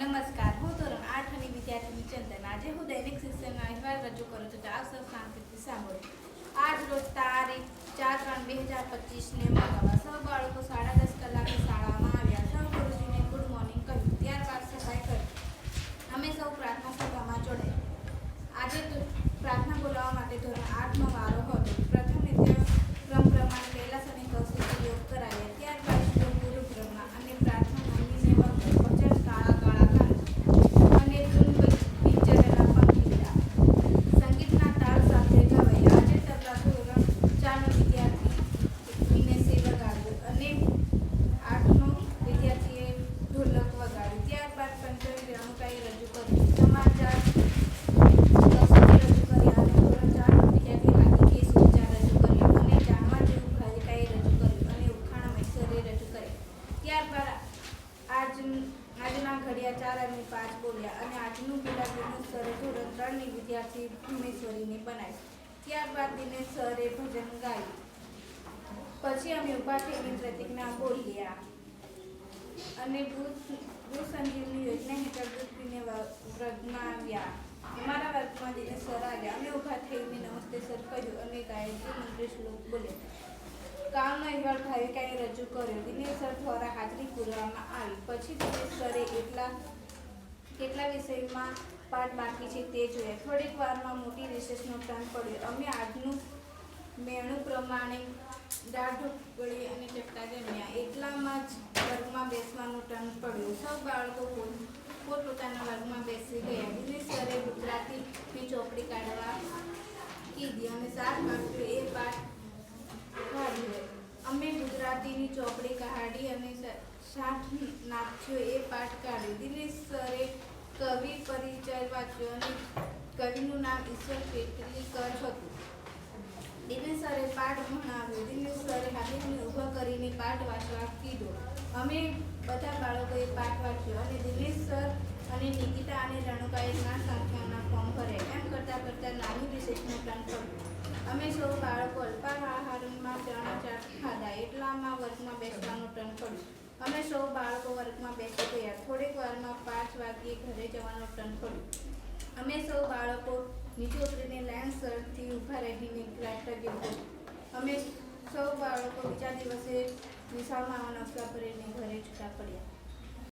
નમસ્કાર, હું ધોરણ આઠની વિદ્યાર્થીની ચંદન. આજે હું દૈનિક શિક્ષણનો અહેવાલ રજૂ કરું છું. તો આપ સૌ શાંતિથી આજ રોજ તારીખ ચાર ત્રણ બે હજાર પચીસને મંગળવાર સૌ બાળકો સાડા દસ કલાકે શાળામાં આવ્યા. સૌ ગુરુજીને ગુડ મોર્નિંગ કહ્યું. ત્યારબાદ સફાઈ કરી અમે સૌ પ્રાર્થના સભામાં જોડાયા આજે પ્રાર્થના બોલાવવા માટે ધોરણ આઠનો વારો હતો પ્રથમ નિત્યક્રમ પ્રમાણે કૈલાસ અને કૌશિક યોગ કરાવ્યા ત્યારબાદ શ્રી ગુરુ બ્રહ્મા અને પ્રાર્થના મંદિરને વખતે ભજન કાળા કાળા કાન અને ધૂન પિક્ચરના પંખીડા સંગીતના તાલ સાથે ગવાયા આજે તબલા ધોરણ ચારનો વિદ્યાર્થી વિનેશે વગાડ્યું અને આઠનો વિદ્યાર્થીએ ઢોલક વગાડ્યું ત્યારબાદ પંચમી રમકાએ રજૂ કર્યું સમાચાર કૌશલ્ય રજૂ કર્યા અને ધોરણ ચારનો વિદ્યાર્થી હાર્દિકે સુવિચાર રજૂ કર્યો અને જાણવા જેવું ભાવિકાએ રજૂ કર્યું અને ઉખાણા મૈસરે રજૂ કર્યા ત્યારબાદ આજ આજના ઘડિયા ચાર અને પાંચ બોલ્યા અને આજનું ગુલાબીનું સરે ધોરણ વિદ્યાર્થી ભુવનેશ્વરીને બનાવી ત્યારબાદ દિનેશ સરે ભજન ગાયું. પછી અમે ઊભા થઈને પ્રતિજ્ઞા બોલ્યા. અને ભૂત સંજીવની યોજના હેઠળ પૃથ્વીને વ્રતમાં આવ્યા. અમારા વર્ગમાં જઈને સર આવ્યા. અમે ઊભા થઈને નમસ્તે સર કહ્યું. અને ગાયત્રી મંત્રી શ્લોક બોલ્યા. કામનો અહેવાલ ભાવિકાએ રજૂ કર્યો. દિનેશ સર દ્વારા હાજરી પૂરવામાં આવી. પછી દિનેશ સરે એટલા કેટલા વિષયમાં પાઠ બાકી છે તે જોઈએ. થોડીક વારમાં મોટી રિસેસનો પ્લાન પડ્યો અમે આજનું મેણું પ્રમાણે દાઢ ગળી અને ચપટા જમ્યા. એટલામાં જ વર્ગમાં બેસવાનું ટર્ન પડ્યું. સૌ બાળકો પોત- પોતપોતાના વર્ગમાં બેસી ગયા. દિનેશ સરે ગુજરાતીની ચોપડી કાઢવા કીધી અને સાત વાગ્યો એ પાઠ કાઢ્યો. અમે ગુજરાતીની ચોપડી કાઢી અને સાઠ નાખ્યો એ પાઠ કાઢ્યો. દિનેશ સરે કવિ પરિચય વાંચ્યો અને કવિનું નામ ઈશ્વર પેટલીકર હતું દિનેશ સરે પાઠ ભણાવ્યો. દિનેશ સરે હાથીને ઊભો કરીને પાઠ વાંચવા કીધો. અમે બધા બાળકોએ પાઠ વાંચ્યો અને દિનેશ સર અને નિકિતા અને રણુકાએ ના સંખ્યાના ફોર્મ ભર્યા. એમ કરતાં કરતાં નાની વિશેષનો ટર્ન કર્યો અમે સૌ બાળકો અલ્પાહારમાં ચણા ચાટ ખાધા. એટલામાં વર્ગમાં બેસવાનો ટર્ન પડ્યું અમે સૌ બાળકો વર્ગમાં બેસી ગયા. થોડીક વારમાં પાંચ વાગ્યે ઘરે જવાનો ટર્ન પડ્યો અમે સૌ બાળકો નીચે ઉતરીને લાઈન સરથી ઊભા રહીને કર્તવ્ય ગયા અમે સૌ બાળકો બીજા દિવસે નિશાળમાં આવવાના કરીને ઘરે છૂટા પડ્યા.